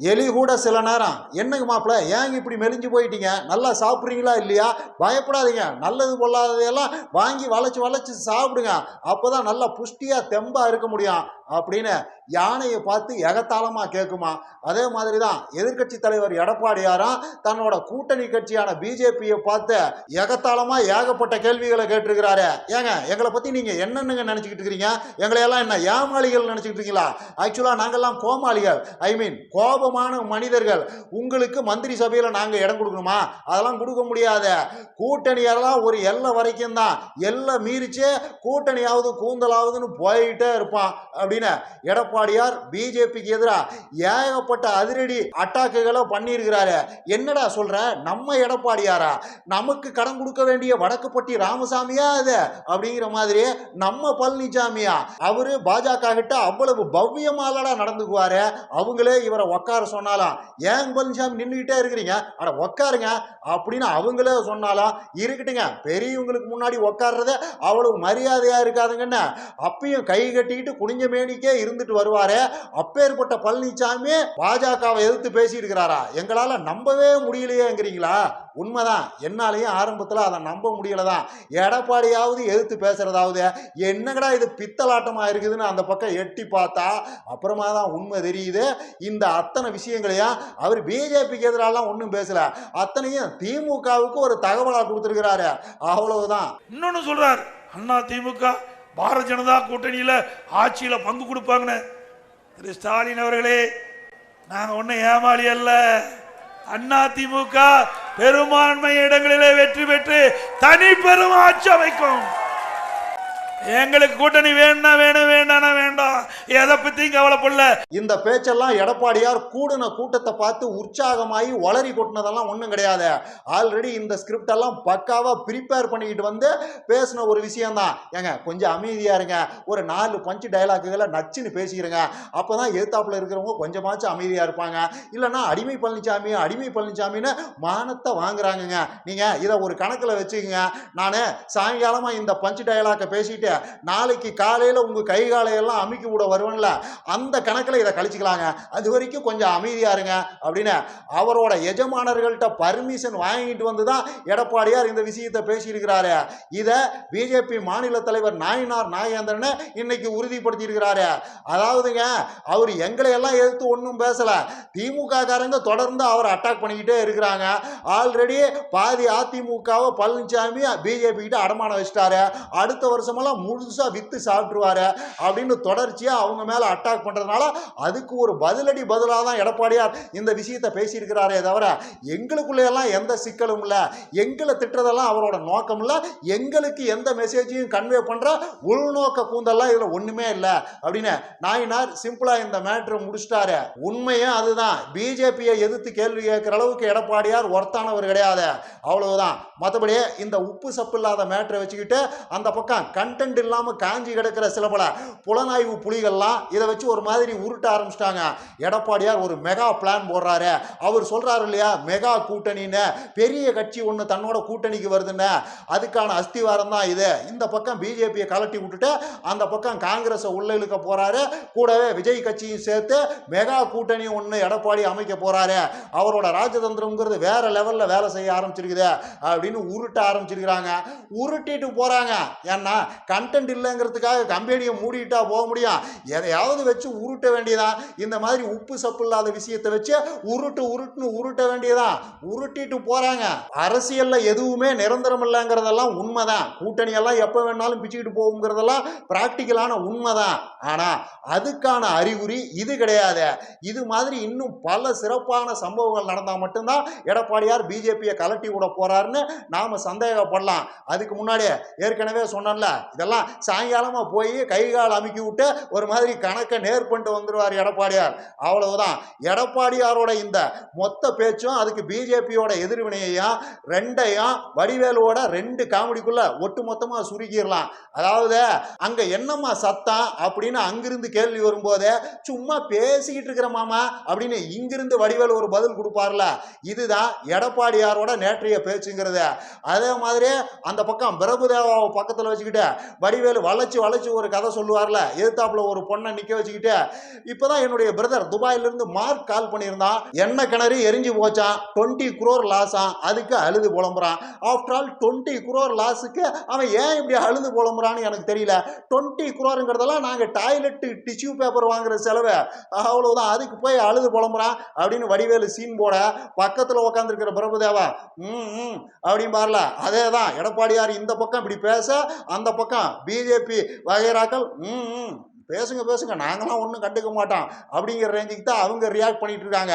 எலி கூட சில நேரம் என்னங்க மாப்பிள்ள ஏங்க இப்படி மெலிஞ்சு போயிட்டீங்க? நல்லா சாப்பிட்றீங்களா இல்லையா? பயப்படாதீங்க. நல்லது பொல்லாததையெல்லாம் வாங்கி வளைச்சு வளைச்சு சாப்பிடுங்க. அப்போதான் நல்லா புஷ்டியாக தெம்பாக இருக்க முடியும். அப்படின்னு யானையை பார்த்து எகத்தாளமா கேட்குமா? அதே மாதிரி தான் எதிர்க்கட்சி தலைவர் எடப்பாடியாரும் தன்னோட கூட்டணி கட்சியான பிஜேபியை பார்த்து எகத்தாளமா ஏகப்பட்ட கேள்விகளை கேட்டிருக்கிறாரு. ஏங்க எங்களை பத்தி நீங்க என்னென்னங்க நினைச்சுக்கிட்டு இருக்கிறீங்க? எங்களை எல்லாம் என்ன ஏமாளிகள் நினைச்சுக்கிட்டு இருக்கீங்களா? ஆக்சுவலா நாங்கெல்லாம் கோமாளிகள். ஐ மீன் கோபமான மனிதர்கள். உங்களுக்கு மந்திரி சபையில நாங்க இடம் கொடுக்கணுமா? அதெல்லாம் கொடுக்க முடியாது. கூட்டணியெல்லாம் ஒரு எல்லை வரைக்கும் தான் எல்லை மீறிச்சே கூட்டணியாவது கூந்தலாவதுன்னு போயிட்டே இருப்பான். அப்படி அப்படின்னு எடப்பாடியார் பிஜேபிக்கு எதிராக ஏகப்பட்ட அதிரடி அட்டாக்குகளை பண்ணியிருக்கிறாரு. என்னடா சொல்ற? நம்ம எடப்பாடியாரா? நமக்கு கடன் கொடுக்க வேண்டிய வடக்குப்பட்டி ராமசாமியா அது? அப்படிங்கிற மாதிரி நம்ம பழனிசாமியா அவரு பாஜக கிட்ட அவ்வளவு பவ்யமாலடா நடந்துக்குவாரு. அவங்களே இவரை உட்கார சொன்னாலாம். ஏன் பழனிசாமி நின்றுகிட்டே இருக்கிறீங்க? அட உட்காருங்க அப்படின்னு அவங்களே சொன்னாலும். இருக்கட்டுங்க பெரியவங்களுக்கு முன்னாடி உட்கார்றது அவ்வளவு மரியாதையா இருக்காதுங்கன்னு. அப்பயும் கை கட்டிக்கிட்டு குனிஞ்சமே மேனிக்கே இருந்துட்டு வருவாரு அப்பேற்பட்ட பழனிசாமி பாஜகவை எதிர்த்து பேசிட்டு இருக்கிறாரா நம்பவே முடியலையேங்கிறீங்களா? உண்மைதான். என்னாலையும் ஆரம்பத்தில் அதை நம்ப முடியல தான் எடப்பாடியாவது எதிர்த்து பேசுகிறதாவது என்னங்கடா இது பித்தலாட்டமாக இருக்குதுன்னு அந்த பக்கம் எட்டி பார்த்தா அப்புறமா தான் உண்மை தெரியுது. இந்த அத்தனை விஷயங்களையும் அவர் பிஜேபிக்கு எதிராலாம் ஒன்றும் பேசலை. அத்தனையும் திமுகவுக்கு ஒரு தகவலாக கொடுத்துருக்கிறாரு. அவ்வளவுதான். இன்னொன்னு சொல்கிறார் அண்ணா திமுக பாரத ஜனதா கூட்டணியில் ஆட்சியில் பங்கு கொடுப்பாங்கன்னு. திரு ஸ்டாலின் அவர்களே நாங்கள் ஒன்றும் ஏமாளி அல்ல. அண்ணா திமுக பெரும்பான்மை இடங்களிலே வெற்றி பெற்று தனி பெரும் ஆட்சி அமைக்கும். எங்களுக்கு கூட்டணி வேணா வேணும் வேண்டானா வேண்டாம். எதை பத்தியும் கவலைப்படல. இந்த பேச்செல்லாம் எடப்பாடியார் கூடின கூட்டத்தை பார்த்து உற்சாகமாகி வளரி கொட்டினதெல்லாம் ஒன்றும் கிடையாது. ஆல்ரெடி இந்த ஸ்கிரிப்ட் எல்லாம் பக்காவாக ப்ரிப்பேர் பண்ணிக்கிட்டு வந்து பேசின ஒரு விஷயம்தான். ஏங்க கொஞ்சம் அமைதியாக இருங்க. ஒரு நாலு பஞ்சு டைலாக்குகளை நச்சுன்னு பேசிக்கிறேங்க அப்போ தான் எதிர்த்தாப்பில் இருக்கிறவங்க கொஞ்சமாச்சும் அமைதியாக இருப்பாங்க. இல்லைன்னா அடிமை பழனிசாமி அடிமை பழனிசாமின்னு மானத்தை வாங்குறாங்கங்க. நீங்கள் இதை ஒரு கணக்கில் வச்சுக்கோங்க. நான் சாயங்காலமாக இந்த பஞ்சு டைலாக்கை வச்சுக்கிட்டு நாளைக்கு காலையில் உங்கள் கை காலையெல்லாம் அமுக்கி விட வருவேன்ல. அந்த கணக்கில் இதை கழிச்சிக்கலாங்க. அது வரைக்கும் கொஞ்சம் அமைதியாக இருங்க அப்படின்னு அவரோட எஜமானர்கள்ட்ட பர்மிஷன் வாங்கிட்டு வந்து தான் எடப்பாடியார் இந்த விஷயத்தை பேசியிருக்கிறாரு. இதை பிஜேபி மாநில தலைவர் நாயினார் நாகேந்திரன் இன்னைக்கு உறுதிப்படுத்தியிருக்கிறாரு. அதாவதுங்க அவர் எங்களை எல்லாம் எதிர்த்து ஒன்றும் பேசல. திமுக காரங்க தொடர்ந்து அவரை அட்டாக் பண்ணிக்கிட்டே இருக்கிறாங்க. ஆல்ரெடி பாதி அதிமுகவை பழனிசாமி பிஜேபி கிட்ட அடமானம் வச்சிட்டாரு. அடுத்த வருஷமெல்லாம் முழுசா வித்து சாப்பிட்டுருவாரு அப்படின்னு தொடர்ச்சியா அவங்க மேல அட்டாக் பண்றதுனால அதுக்கு ஒரு பதிலடி பதிலாக தான் எடப்பாடியார் இந்த விஷயத்தை பேசியிருக்கிறாரே தவிர எங்களுக்குள்ள எல்லாம் எந்த சிக்கலும் இல்லை. எங்களை திட்டுறதெல்லாம் அவரோட நோக்கம் இல்லை. எங்களுக்கு எந்த மெசேஜையும் கன்வே பண்ற உள்நோக்க கூந்தல்லாம் இதுல ஒண்ணுமே இல்லை அப்படின்னு நாயினார் சிம்பிளா இந்த மேட்ரு முடிச்சிட்டாரு. உண்மையும் அதுதான். பிஜேபியை எதிர்த்து கேள்வி கேட்கிற அளவுக்கு எடப்பாடியார் ஒர்த்தானவர் கிடையாது. அவ்வளவுதான். மற்றபடி இந்த உப்பு சப்பு இல்லாத மேட்ரை வச்சுக்கிட்டு அந்த பக்கம் கண்டென்ட் இல்லாமல் காஞ்சி கிடக்கிற சில பல புலனாய்வு புலிகள்லாம் இதை வச்சு ஒரு மாதிரி உருட்ட ஆரம்பிச்சிட்டாங்க. எடப்பாடியார் ஒரு மெகா பிளான் போடுறாரு. அவர் சொல்றாரு இல்லையா? மெகா கூட்டணின்னு. பெரிய கட்சி ஒன்று தன்னோட கூட்டணிக்கு வருதுன்னு. அதுக்கான அஸ்திவாரம் தான் இது. இந்த பக்கம் பிஜேபியை கலட்டி விட்டுட்டு அந்த பக்கம் காங்கிரஸை உள்ள இழுக்க போறாரு. கூடவே விஜய் கட்சியும் சேர்த்து மெகா கூட்டணி ஒன்று எடப்பாடி அமைக்க போறாரு. அவரோட ராஜதந்திரம்ங்கிறது வேற லெவல்ல வேலை செய்ய ஆரம்பிச்சிருக்குது. அப்படின்னு உருட்ட ஆரம்பிச்சிருக்கிறாங்க. உருட்டிட்டு போறாங்க. ஏன்னா கண்டென்ட் இல்லைங்கிறதுக்காக கம்பெனியை மூடிட்டா போக முடியும். எதையாவது வச்சு உருட்ட வேண்டியதான் இந்த மாதிரி உப்பு சப்பு இல்லாத விஷயத்தை வச்சு உருட்டு உருட்டுன்னு உருட்ட வேண்டியதான் உருட்டிட்டு போறாங்க. அரசியல்ல எதுவுமே நிரந்தரம் இல்லைங்கிறதெல்லாம் உண்மைதான். கூட்டணி எல்லாம் எப்போ வேணாலும் பிச்சுக்கிட்டு போகுங்கிறதெல்லாம் பிராக்டிக்கலான உண்மைதான். ஆனா அதுக்கான அறிகுறி இது கிடையாது. இது மாதிரி இன்னும் பல சிறப்பான சம்பவங்கள் நடந்தால் மட்டும்தான் எடப்பாடியார் பிஜேபியை கலட்டி விட போறாருன்னு நாம சந்தேகப்படலாம். அதுக்கு முன்னாடியே ஏற்கனவே சொன்னோம்ல இதெல்லாம் சாயங்காலமாக போய் கை கால் அமுக்கி விட்டு ஒரு மாதிரி கணக்கை நேர் பண்ணிட்டு வந்துடுவார் எடப்பாடியார். அவ்வளவுதான். எடப்பாடியாரோட இந்த மொத்த பேச்சும் அதுக்கு பிஜேபியோட எதிர்வினையையும் ரெண்டையும் வடிவேலுவோட ரெண்டு காமெடிக்குள்ள ஒட்டு மொத்தமாக சுருக்கிடலாம். அதாவது அங்கே என்னம்மா சத்தம் அப்படின்னு அங்கிருந்து கேள்வி வரும்போது சும்மா பேசிக்கிட்டு இருக்கிற மாமா அப்படின்னு இங்கிருந்து வடிவேல் ஒரு பதில் கொடுப்பார்ல. இதுதான் எடப்பாடியாரோட நேற்றைய பேச்சுங்கிறது. அதே மாதிரி அந்த பக்கம் பிரபுதேவாவை பக்கத்தில் வச்சுக்கிட்டு வடிவேலு வளைச்சு வளைச்சு ஒரு கதை சொல்லுவார்ல எதிர்த்தாப்புல ஒரு பொண்ணை நிக்க வச்சுக்கிட்டு இப்பதான் என்னுடைய பிரதர் துபாயிலிருந்து மார்க் கால் பண்ணியிருந்தான். எண்ணெய் கிணறு எரிஞ்சு போச்சான் டுவெண்ட்டி குரோர் லாஸாம் அதுக்கு அழுது புலம்புறான். ஆஃப்டர் ஆல் டுவெண்ட்டி குரோர் லாஸுக்கு அவன் ஏன் இப்படி அழுது புலம்புறான்னு எனக்கு தெரியல. டுவெண்ட்டி குரோருங்கிறதெல்லாம் நாங்கள் டாய்லெட்டு டிஷ்யூ பேப்பர் வாங்குற செலவு. அவ்வளவுதான். அதுக்கு போய் அழுது புலம்புறான். அப்படின்னு வடிவேலு சீன் போட பக்கத்தில் உட்காந்துருக்கிற பிரபுதேவா ம் ம் அப்படின்னு பாரல. அதே தான் எடப்பாடியார் இந்த பக்கம் இப்படி பேச அந்த பக்கம் பிஜேபி வகைராக்கள் ம் ம் பேசுங்க பேசுங்க. நாங்களாம் ஒன்றும் கண்டுக்க மாட்டோம். அப்படிங்கிற ரேஞ்சுக்கு தான் அவங்க ரியாக்ட் பண்ணிட்டு இருக்காங்க.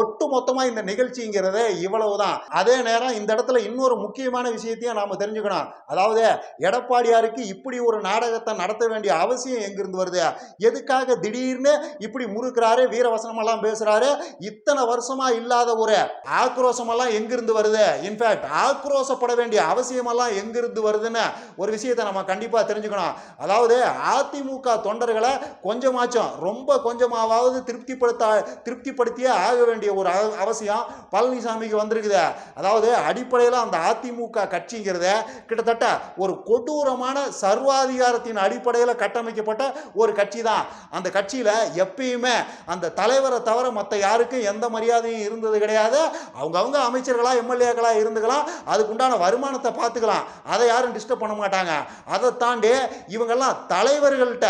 ஒட்டு மொத்தமாக இந்த நிகழ்ச்சிங்கிறதே இவ்வளவு தான் அதே நேரம் இந்த இடத்துல இன்னொரு முக்கியமான விஷயத்தையும் நாம் தெரிஞ்சுக்கணும். அதாவது எடப்பாடியாருக்கு இப்படி ஒரு நாடகத்தை நடத்த வேண்டிய அவசியம் எங்கிருந்து வருது? எதுக்காக திடீர்னு இப்படி முறுக்கிறாரு வீரவசனமெல்லாம் பேசுறாரு? இத்தனை வருஷமா இல்லாத ஒரு ஆக்ரோஷமெல்லாம் எங்கிருந்து வருது? இன்ஃபேக்ட் ஆக்ரோஷப்பட வேண்டிய அவசியமெல்லாம் எங்கிருந்து வருதுன்னு ஒரு விஷயத்தை நம்ம கண்டிப்பாக தெரிஞ்சுக்கணும். அதாவது அதிமுக தொண்டர்களை கொஞ்சமாச்சும் ரொம்ப கொஞ்சமாவது திருப்திப்படுத்த திருப்திப்படுத்தியே ஆக வேண்டிய ஒரு அவசியம் பழனிசாமிக்கு வந்திருக்குது. அதாவது அடிப்படையில் அந்த அதிமுக கட்சிங்கிறத கிட்டத்தட்ட ஒரு கொடூரமான சர்வாதிகாரத்தின் அடிப்படையில் கட்டமைக்கப்பட்ட ஒரு கட்சி தான் அந்த கட்சியில் எப்பயுமே அந்த தலைவரை தவிர மற்ற யாருக்கும் எந்த மரியாதையும் இருந்தது கிடையாது. அவங்கவுங்க அமைச்சர்களா எம்எல்ஏக்களா இருந்துக்கலாம் அதுக்குண்டான வருமானத்தை பார்த்துக்கலாம். அதை யாரும் டிஸ்டர்ப் பண்ண மாட்டாங்க. அதை தாண்டி இவங்கெல்லாம் தலைவர்கள்ட்ட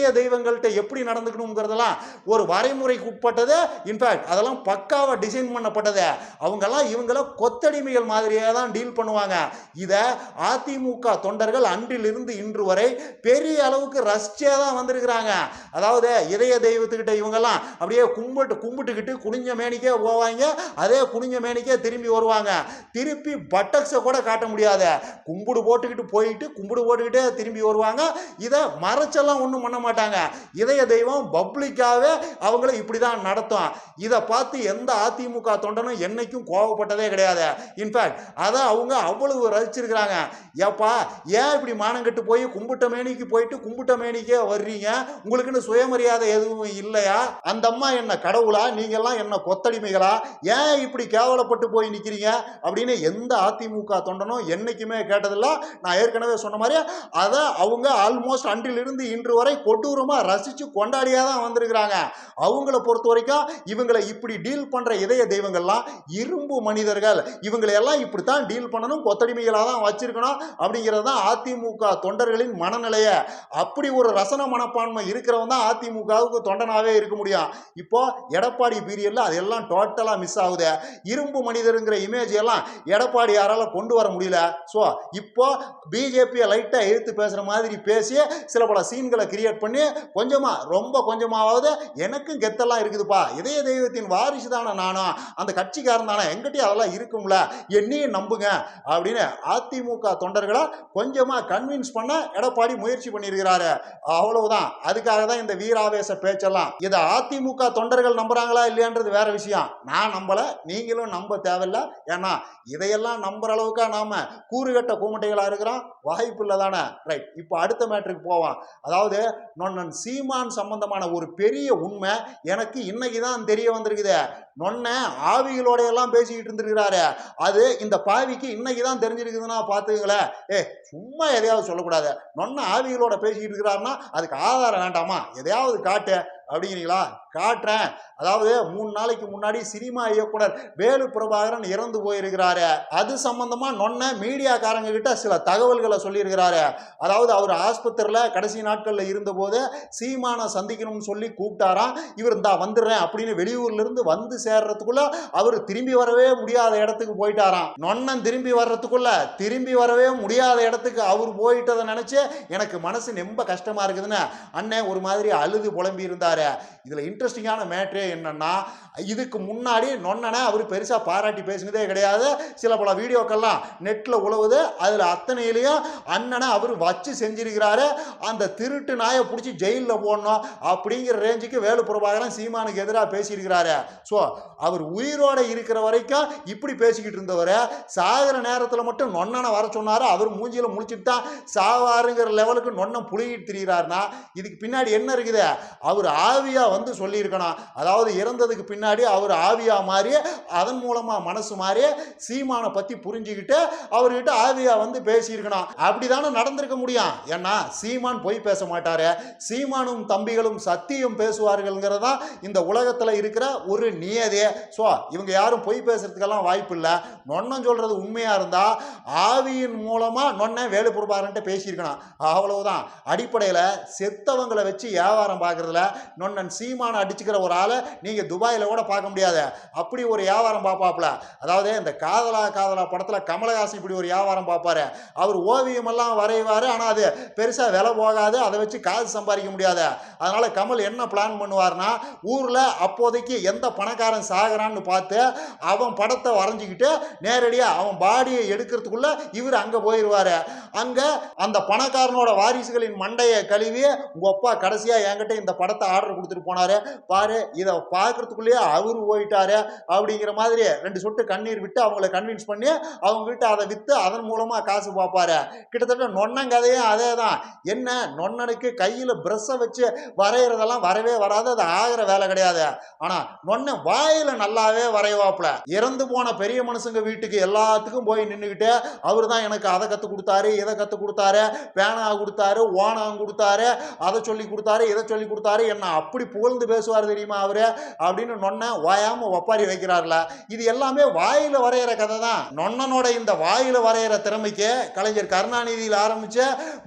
இதய தெய்வங்கள்ட்ட எப்படி நடந்துக்கணுங்கிறதெல்லாம் ஒரு வரைமுறைக்கு உட்பட்டது இன்ஃபேக்ட் அதெல்லாம் பக்காவாக டிசைன் பண்ணப்பட்டது. அவங்கெல்லாம் இவங்கள கொத்தடிமைகள் மாதிரியே தான் டீல் பண்ணுவாங்க. இதை அதிமுக தொண்டர்கள் அன்றிலிருந்து இன்று வரை பெரிய அளவுக்கு ரசிச்சே தான் வந்திருக்கிறாங்க. அதாவது இதய தெய்வத்துக்கிட்ட இவங்கெல்லாம் அப்படியே கும்பிட்டு கும்பிட்டுக்கிட்டு குனிஞ்ச மேனிக்கே போவாங்க. அதே குனிஞ்ச மேனிக்கே திரும்பி வருவாங்க. திருப்பி பட்டக்ஸை கூட காட்ட முடியாது. கும்பிடு போட்டுக்கிட்டு போயிட்டு கும்பிடு போட்டுக்கிட்டே திரும்பி வருவாங்க. இதை மறைச்செல்லாம் ஒன்றும் பண்ண மாட்டாங்க. இதய தெய்வம் பப்ளிக்காகவே அவங்கள இப்படி தான் நடத்தும். இதை பார்த்து எந்த அதிமுக தொண்டனும் என்னைக்கும் கோவப்பட்டதே கிடையாது. இன்ஃபேக்ட் அதை அவங்க அவ்வளவு ரசிச்சிருக்கிறாங்க. ஏப்பா ஏன் இப்படி மானங்கட்டு போய் கும்பிட்ட மேனிக்கு போயிட்டு கும்பிட்ட மேனிக்கே வர்றீங்க? உங்களுக்குன்னு சுயமரியாதை எதுவும் இல்லையா? அந்த அம்மா என்ன கடவுளா? நீங்கெல்லாம் என்ன கொத்தடிமைகளா? ஏன் இப்படி கேவலப்பட்டு போய் நிற்கிறீங்க அப்படின்னு எந்த அதிமுக தொண்டனும் என்னைக்குமே கேட்டதில்லை. நான் ஏற்கனவே சொன்ன மாதிரி அதை அவங்க ஆல்மோஸ்ட் அன்றிலிருந்து இன்று வரை கொடூரமாக ரசித்து கொண்டாடியாக தான் வந்திருக்கிறாங்க. அவங்கள பொறுத்த வரைக்கும் இவங்களை இப்படி டீல் பண்ணுற இதய தெய்வங்கள்லாம் இரும்பு மனிதர்கள். இவங்களையெல்லாம் இப்படி தான் டீல் பண்ணணும் கொத்தடிமைகளாக தான் வச்சிருக்கணும் அப்படிங்கிறது தான் அதிமுக தொண்டர்களின் மனநிலையை. அப்படி ஒரு ரசன மனப்பான்மை இருக்கிறவன் தான் அதிமுகவுக்கு தொண்டனாகவே இருக்க முடியும். இப்போ எடப்பாடி பீரியடில் அதெல்லாம் டோட்டலாக மிஸ் ஆகுது. இரும்பு மனிதருங்கிற இமேஜ் எல்லாம் எடப்பாடி யாரால கொண்டு வர முடியல. ஸோ இப்போ பிஜேபியை லைட்டாக எழுத்து பேசுகிற மாதிரி பேசி சில பல சீன்களை கிரியேட் பண்ணி கொஞ்சமாக ரொம்ப கொஞ்சமாவது எனக்கும் கெத்தெல்லாம் இருக்குதுப்பா. இதய தெய்வத்தின் வாரிசு தானே நானும் அந்த கட்சிக்காரன் தானே? எங்கிட்டயும் அதெல்லாம் இருக்கும்ல. என்னையும் நம்புங்க. அப்படின்னு அதிமுக தொண்டர்களை கொஞ்சமாக கன்வின்ஸ் பண்ண எடப்பாடி முயற்சி பண்ணியிருக்கிறாரு. அவ்வளவுதான். அதுக்காக தான் இந்த வீராவேச பேச்செல்லாம். இதை அதிமுக தொண்டர்கள் நம்புறாங்களா இல்லையான்றது வேற விஷயம். நான் நம்பலை. நீங்களும் நம்ப தேவையில்ல. ஏன்னா இதையெல்லாம் நம்புற அளவுக்கா நாம கூறுகட்ட கூமட்டைகளா இருக்கிறோம். வாய்ப்பு இல்லை தானே ரைட் இப்போ அடுத்த மேட்ருக்கு போவோம். அதாவது நொன்னன் சீமான் சம்பந்தமான ஒரு பெரிய உண்மை எனக்கு இன்னைக்கு தான் தெரிய வந்திருக்குது. நொன்ன ஆவிகளோட எல்லாம் பேசிக்கிட்டு இருந்திருக்கிறாரு. அது இந்த பாவிக்கு இன்னைக்கு தான் தெரிஞ்சிருக்குதுன்னா பார்த்துக்கங்களேன். ஏ சும்மா எதையாவது சொல்லக்கூடாது. நொன்ன ஆவிகளோட பேசிக்கிட்டு இருக்கிறாருன்னா அதுக்கு ஆதாரம் வேண்டாமா? எதையாவது காட்டு. அப்படிங்கிறீங்களா? காட்டுறேன். அதாவது மூணு நாளைக்கு முன்னாடி சினிமா இயக்குனர் வேலு பிரபாகரன் இறந்து போயிருக்கிறாரு. அது சம்பந்தமா நொன்ன மீடியாக்காரங்க கிட்ட சில தகவல்களை சொல்லியிருக்கிறாரு. அதாவது அவர் ஆஸ்பத்திரியில் கடைசி நாட்களில் இருந்தபோது சீமானை சந்திக்கணும்னு சொல்லி கூப்பிட்டாராம். இவர் இந்தா வந்துடுறேன் அப்படின்னு வெளியூர்லேருந்து வந்து சேர்றதுக்குள்ள அவர் திரும்பி வரவே முடியாத இடத்துக்கு போயிட்டாராம். நொன்னன் திரும்பி வர்றதுக்குள்ள திரும்பி வரவே முடியாத இடத்துக்கு அவர் போயிட்டதை நினச்சி எனக்கு மனசு ரொம்ப கஷ்டமா இருக்குதுன்னு அண்ணன் ஒரு மாதிரி அழுது புலம்பி இருந்தார் இதுல இன்ட்ரெஸ்டிங்கான மேட்ரே என்னன்னா இதுக்கு முன்னாடி நொன்னனை அவர் பெருசா பாராட்டி பேசினதே கிடையாது. சில பல வீடியோக்கள்லாம் நெட்ல உழவுது. அதுல அத்தனையிலையும் அண்ணனை அவர் வச்சு செஞ்சிருக்கிறாரு. அந்த திருட்டு நாயை பிடிச்சி ஜெயிலில் போடணும் அப்படிங்கிற ரேஞ்சுக்கு வேலு பிரபாகரன் சீமானுக்கு எதிராக பேசியிருக்கிறாரு. ஸோ அவர் உயிரோட இருக்கிற வரைக்கும் இப்படி பேசிக்கிட்டு இருந்தவர். சாகிற நேரத்தில் மட்டும் நொன்னனை வர சொன்னாரு. அவர் மூஞ்சியில முழிச்சிட்டு தான் சாவாருங்கிற லெவலுக்கு நொன்னம் புழுகிட்டு திரியிறாருன்னா இதுக்கு பின்னாடி என்ன இருக்குது? அவர் ஆவியா வந்து சொல்லியிருக்கணும். அதாவது இறந்ததுக்கு பின்னாடி அவர் ஆவியாக மாறி அதன் மூலமாக மனசு மாறி சீமானை பற்றி புரிஞ்சுக்கிட்டு அவர்கிட்ட ஆவியாக வந்து பேசியிருக்கணும். அப்படி தானே நடந்திருக்க முடியும். ஏன்னா சீமான் பொய் பேச மாட்டார். சீமானும் தம்பிகளும் சத்தியம் தான் இந்த உலகத்தில் இருக்கிற ஒரு நியதி. ஸோ இவங்க யாரும் பொய் பேசுறதுக்கெல்லாம் வாய்ப்பு இல்லை. நொன்னம் சொல்கிறது உண்மையாக இருந்தால் ஆவியின் மூலமாக நொன்ன வேலு பேசியிருக்கணும். அவ்வளவுதான். அடிப்படையில் செத்தவங்களை வச்சு வியாபாரம் பார்க்கறதுல நொன்னன் சீமானை அடிச்சுக்கிற ஒரு ஆளை நீங்கள் துபாயில் கூட பார்க்க முடியாது. அப்படி ஒரு வியாபாரம் பார்ப்பாப்புல. அதாவது இந்த காதலா காதலா படத்தில் கமலஹாசன் இப்படி ஒரு வியாபாரம் பார்ப்பாரு. அவர் ஓவியமெல்லாம் வரைவார். ஆனால் அது பெருசாக விலை போகாது. அதை வச்சு காசு சம்பாதிக்க முடியாது. அதனால் கமல் என்ன பிளான் பண்ணுவார்னா ஊரில் அப்போதைக்கு எந்த பணக்காரன் சாகுறான்னு பார்த்து அவன் படத்தை வரைஞ்சிக்கிட்டு நேரடியாக அவன் பாடியை எடுக்கிறதுக்குள்ளே இவர் அங்கே போயிடுவார் அங்கே அந்த பணக்காரனோட வாரிசுகளின் மண்டையை கழுவி உங்கள் அப்பா கடைசியாக என்கிட்ட இந்த படத்தை ஆர்டர் கொடுத்துட்டு போனாரு. பாரு இதை பார்க்கறதுக்குள்ளேயே அவர் போயிட்டாரு. அப்படிங்கிற மாதிரி ரெண்டு சொட்டு கண்ணீர் விட்டு அவங்கள கன்வின்ஸ் பண்ணி அவங்ககிட்ட அதை விற்று அதன் மூலமாக காசு பார்ப்பாரு கிட்டத்தட்ட நொன்னங்கதையும் அதே தான் என்ன? நொன்னனுக்கு கையில் ப்ரெஷ்ஷை வச்சு வரைகிறதெல்லாம் வரவே வராது. அது ஆகிற வேலை கிடையாது. ஆனால் நொன்ன வாயில் நல்லாவே வரைவாப்புல. இறந்து போன பெரிய மனுஷங்க வீட்டுக்கு எல்லாத்துக்கும் போய் நின்றுக்கிட்டு அவர் தான் எனக்கு அதை கற்றுக் கொடுத்தாரு இதை கற்றுக் கொடுத்தாரு பேனா கொடுத்தாரு ஓனம் கொடுத்தாரு அதை சொல்லி கொடுத்தாரு இதை சொல்லி கொடுத்தாரு என்ன அப்படி புகழ்ந்து பேசுவார் தெரியுமா அவரு? அப்படின்னு நொன்ன வாயாம ஒப்பாரி வைக்கிறார்ல. இது எல்லாமே வாயில வரைகிற கதை தான் நொன்னனோட இந்த வாயில வரைகிற திறமைக்கு கலைஞர் கருணாநிதியில் ஆரம்பிச்ச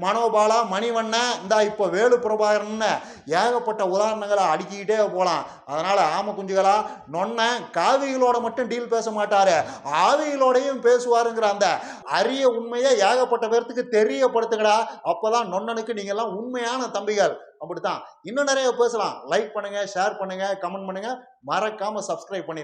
மனோபாலா மணிவண்ணன் இந்த இப்போ வேலு பிரபாகரன் ஏகப்பட்ட உதாரணங்களை அடுக்கிக்கிட்டே போகலாம் அதனால ஆம குஞ்சுகளா நொன்ன காவிகளோட மட்டும் டீல் பேச மாட்டாரு. ஆவிகளோடையும் பேசுவாருங்கிற அந்த அரிய உண்மையை ஏகப்பட்ட பேர்த்துக்கு தெரியப்படுத்துங்கடா. அப்பதான் நொன்னனுக்கு நீங்க எல்லாம் உண்மையான தம்பிகள். அப்படித்தான். இன்னும் நிறைய பேசலாம். லைக் பண்ணுங்க ஷேர் பண்ணுங்க கமெண்ட் பண்ணுங்க. மறக்காம சப்ஸ்கிரைப் பண்ணிருங்க.